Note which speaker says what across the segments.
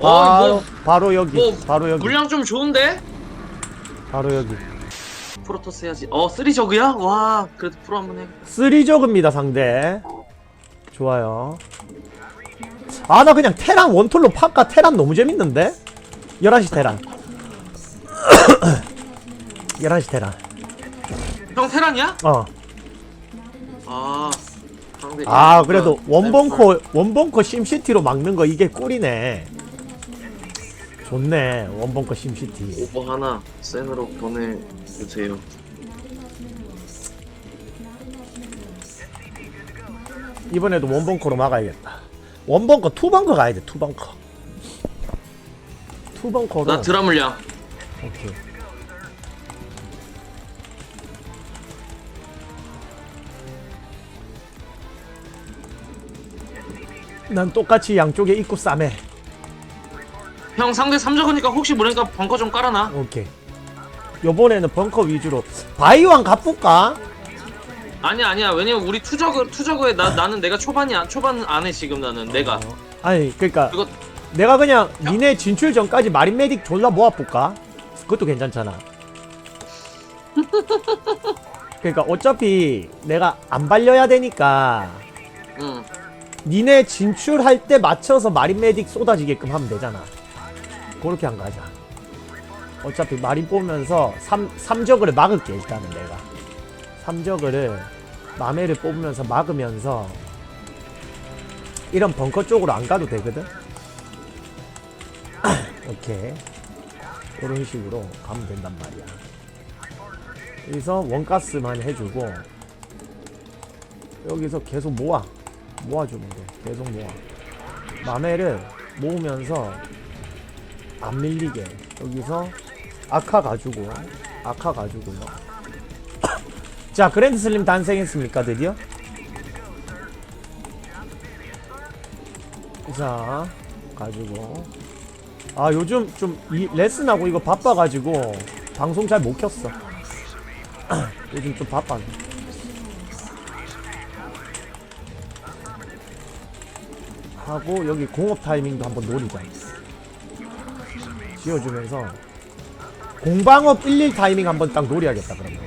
Speaker 1: 바로
Speaker 2: 뭐,
Speaker 1: 바로 여기
Speaker 2: 뭐,
Speaker 1: 바로 여기
Speaker 2: 물량 좀 좋은데?
Speaker 1: 바로 여기
Speaker 2: 프로토스 해야지. 어, 쓰리 저그야? 와, 그래도 프로 한번 해.
Speaker 1: 쓰리저그입니다 상대 좋아요 아 나 그냥 테란 원톨로 팝까 테란 너무 재밌는데 11시 테란 11시 테란
Speaker 2: 형 테란이야?
Speaker 1: 어.
Speaker 2: 아, 상대.
Speaker 1: 아 그래도 원벙커 원벙커 심시티로 막는 거 이게 꿀이네 좋네. 원벙커 심시티.
Speaker 2: 오버 하나 센으로 보내주세요.
Speaker 1: 이번에도 원벙커로 막아야겠다. 원벙커 투벙커 가야 돼 투벙커. 투벙커로.
Speaker 2: 나 드라 물량.
Speaker 1: 오케이. 난 똑같이 양쪽에 입구 싸매
Speaker 2: 형 상대 3저그니까 혹시 모르니까 벙커 좀 깔아놔.
Speaker 1: 오케이 요번에는 벙커 위주로 바이왕 가볼까?
Speaker 2: 아니야 아니야 왜냐면 우리 투저그 투저그에 나 나는 내가 초반이야 초반 안에 지금 나는 내가
Speaker 1: 어. 아니 그니까
Speaker 2: 그거
Speaker 1: 내가 그냥 니네 진출 전까지 마린 메딕 졸라 모아볼까? 그것도 괜찮잖아. 그러니까 어차피 내가 안 발려야 되니까
Speaker 2: 응
Speaker 1: 니네 진출할 때 맞춰서 마린 메딕 쏟아지게끔 하면 되잖아. 그렇게 한 가자. 어차피 마린 뽑으면서 3, 삼저그를 막을게 일단은 내가. 3저그를 마매를 뽑으면서 막으면서 이런 벙커 쪽으로 안 가도 되거든? 오케이. 이런 식으로 가면 된단 말이야. 여기서 원가스만 해주고 여기서 계속 모아. 모아주면 돼. 계속 모아. 마매를 모으면서 안 밀리게. 여기서 아카 가지고 아카 가지고요. 자, 그랜드 슬림 탄생했습니까, 드디어? 자, 가지고. 아, 요즘 좀이 레슨하고 이거 바빠가지고 방송 잘 못 켰어. 요즘 좀 바빠네. 하고 여기 공업 타이밍도 한번 노리자. 지어주면서 공방업 11 타이밍 한번 딱 노려야겠다 그러면.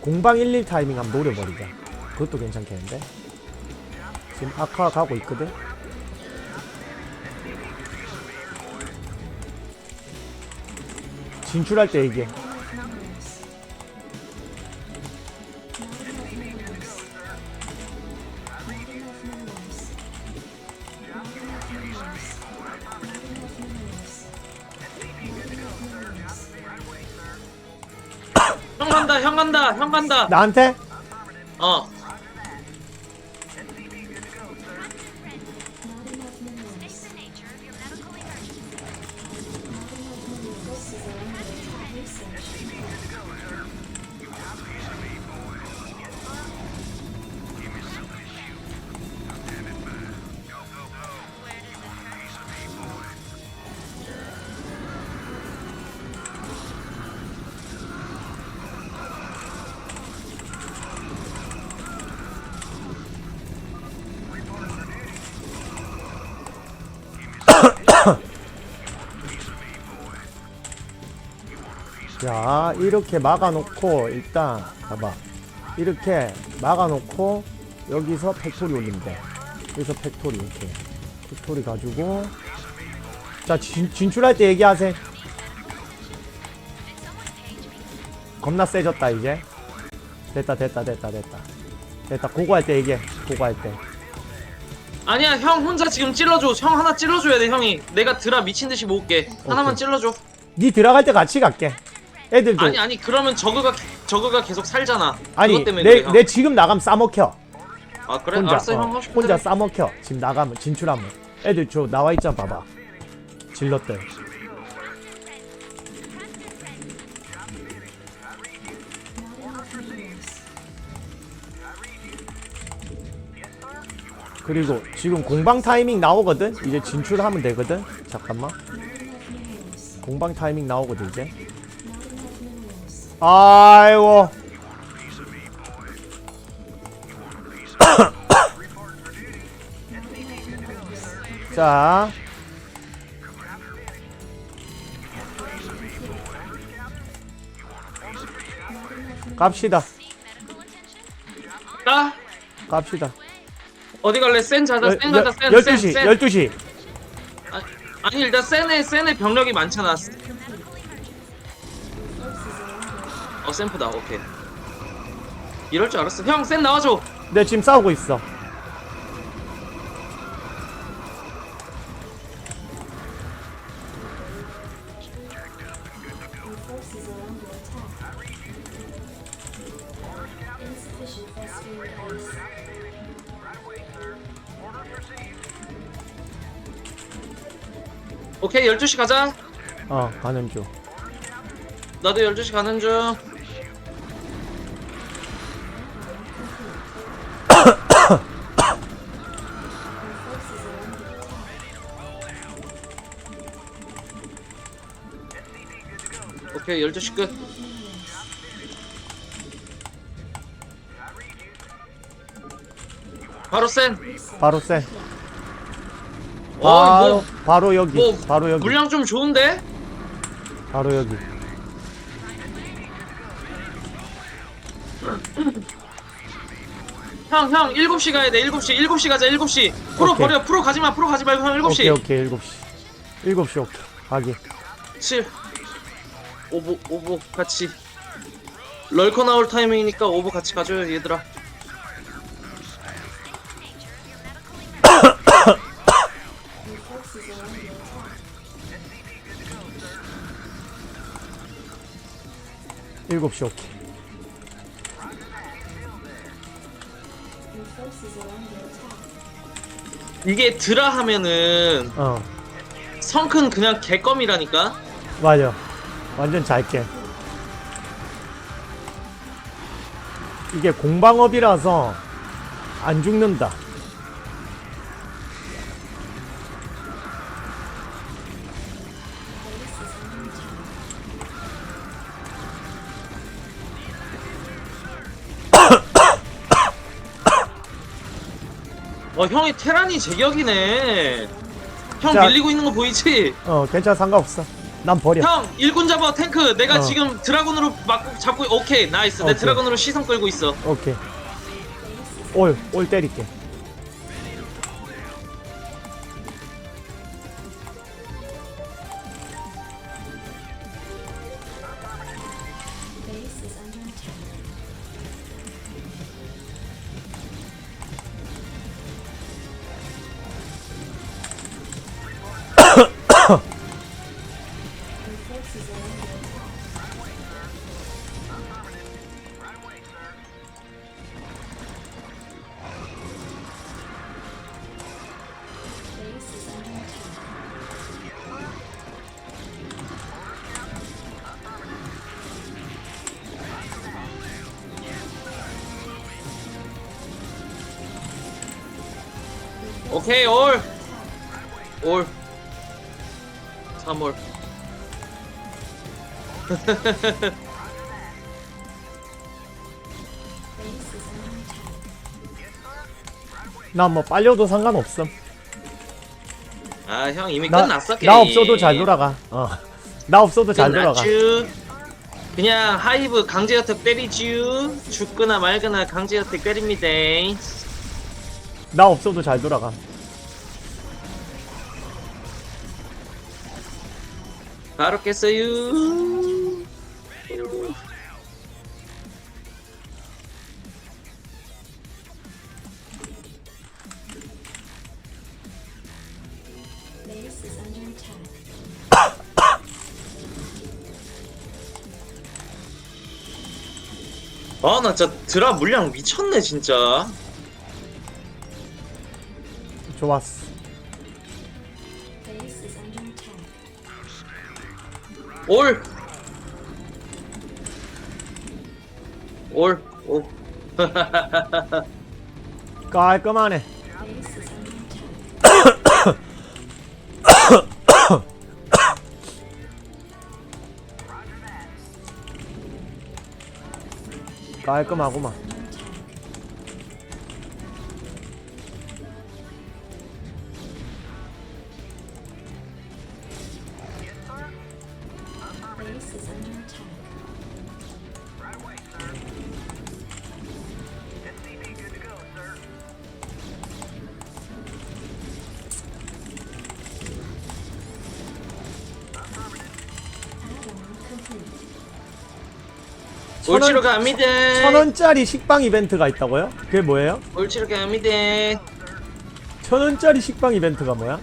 Speaker 1: 공방 11 타이밍 한번 노려버리자. 그것도 괜찮겠는데? 지금 아카 가고 있거든? 진출할 때 얘기해.
Speaker 2: 간다 형 간다 형 간다
Speaker 1: 나한테?
Speaker 2: 어
Speaker 1: 자, 이렇게 막아놓고, 일단, 봐봐. 이렇게 막아놓고, 여기서 팩토리 올리면 돼. 여기서 팩토리, 이렇게. 팩토리 가지고. 자, 진, 진출할 때 얘기하세요. 겁나 세졌다, 이제. 됐다, 됐다, 됐다, 됐다. 됐다, 그거 할때 얘기해. 그거 할 때.
Speaker 2: 아니야 형 혼자 지금 찔러줘 형 하나 찔러줘야 돼 형이 내가 드라 미친듯이 모을게 하나만. 찔러줘
Speaker 1: 니 들어갈 때 같이 갈게. 애들도.
Speaker 2: 아니 아니 그러면 저그가 저그가 계속 살잖아.
Speaker 1: 아니,
Speaker 2: 그것 때문에
Speaker 1: 내,
Speaker 2: 그래, 형.
Speaker 1: 내 지금 나가면 싸먹혀.
Speaker 2: 아 그래?
Speaker 1: 혼자.
Speaker 2: 알았어
Speaker 1: 어,
Speaker 2: 형. 하고 싶은
Speaker 1: 혼자
Speaker 2: 대로.
Speaker 1: 싸먹혀. 지금 나가면 진출하면. 애들 저 나와 있잖아 봐봐. 질렀대. 그리고 지금 공방 타이밍 나오거든? 이제 진출하면 되거든? 잠깐만. 공방 타이밍 나오거든 이제 아이고 자 갑시다
Speaker 2: 나?
Speaker 1: 갑시다
Speaker 2: 어디 갈래? 센 자자, 센 여- 가자, 센,
Speaker 1: 12시
Speaker 2: 센.
Speaker 1: 12시
Speaker 2: 아, 아니 일단 센에 센에 병력이 많잖아. 어 샘프다. 오케이. 이럴 줄 알았어. 형센 나와줘.
Speaker 1: 내 지금 싸우고 있어.
Speaker 2: 오케이 12시 가자.
Speaker 1: 어, 가는 중.
Speaker 2: 나도 12시 가는 중. 오케이 12시 끝. 바로 센.
Speaker 1: 바로 쎄.
Speaker 2: 어,
Speaker 1: 바로,
Speaker 2: 뭐,
Speaker 1: 바로 여기.
Speaker 2: 뭐
Speaker 1: 바로 여기.
Speaker 2: 물량 좀 좋은데?
Speaker 1: 바로 여기.
Speaker 2: 형, 형, 7시 가야 돼. 7시. 7시 가자. 7시. 프로
Speaker 1: 오케이.
Speaker 2: 버려. 프로 가지 마. 프로 가지 말고 형 7시.
Speaker 1: 오케이, 오케이, 7시. 7시, 오케이. 가기.
Speaker 2: 7. 오보 오보 같이. 럴커 나올 타이밍이니까 오보 같이 가줘요, 얘들아.
Speaker 1: 일곱 시 오케이.
Speaker 2: 이게 드라 하면은
Speaker 1: 어,
Speaker 2: 성큰 그냥 개껌이라니까.
Speaker 1: 맞아. 완전 잘 깨. 이게 공방업이라서 안 죽는다.
Speaker 2: 어, 형이 테란이 제격이네. 형
Speaker 1: 자.
Speaker 2: 밀리고 있는 거 보이지?
Speaker 1: 어, 괜찮아, 상관없어. 난 버려.
Speaker 2: 형 일군 잡아 탱크. 내가
Speaker 1: 어.
Speaker 2: 지금 드라군으로 막 잡고 오케이 나이스. 내
Speaker 1: 오케이.
Speaker 2: 드라군으로 시선 끌고 있어.
Speaker 1: 오케이. 올, 올 때릴게.
Speaker 2: 오케이 올. 올. 3월.
Speaker 3: Base is under attack.
Speaker 1: 난뭐 빨려도 상관없음.
Speaker 2: 아 형 이미
Speaker 1: 나,
Speaker 2: 끝났어 게임.
Speaker 1: 나 없어도 잘 돌아가. 어. 나 없어도 잘 돌아가.
Speaker 2: 끝났쥬. 그냥 하이브 강제 혜택 때리쥬. 죽거나 말거나 강제 혜택 때립니다.
Speaker 1: 나 없어도 잘 돌아가.
Speaker 2: 바로 깼어요. 아 나 진짜 드라 물량 미쳤네 진짜.
Speaker 1: 좋았어.
Speaker 2: 올. 올. 오.
Speaker 1: 깔끔하네. 깔끔하구만.
Speaker 2: 올치로 갑니다.
Speaker 1: 천 원짜리 식빵 이벤트가 있다고요? 그게 뭐예요?
Speaker 2: 올치로 갑니다.
Speaker 1: 천 원짜리 식빵 이벤트가 뭐야?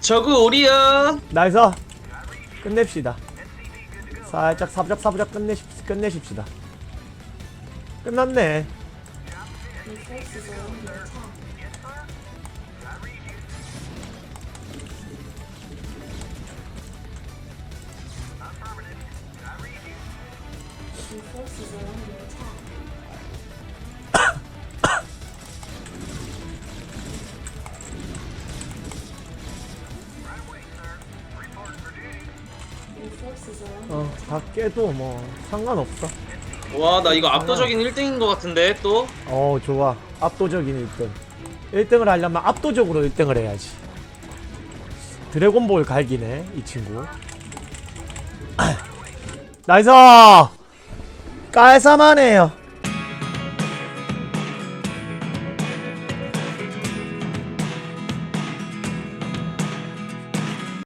Speaker 2: 저그 오리요.
Speaker 1: 나이스 끝냅시다 살짝 사부작 사부작 끝내시, 끝내십시다 끝났네
Speaker 3: forces are under attack.
Speaker 1: 어 밖에도 뭐 상관없어.
Speaker 2: 와, 나 이거 압도적인 1등인 것 같은데 또.
Speaker 1: 어 좋아. 압도적인 1등. 1등을 하려면 압도적으로 1등을 해야지. 드래곤볼 갈기네 이 친구. 나이스 깔쌈하네요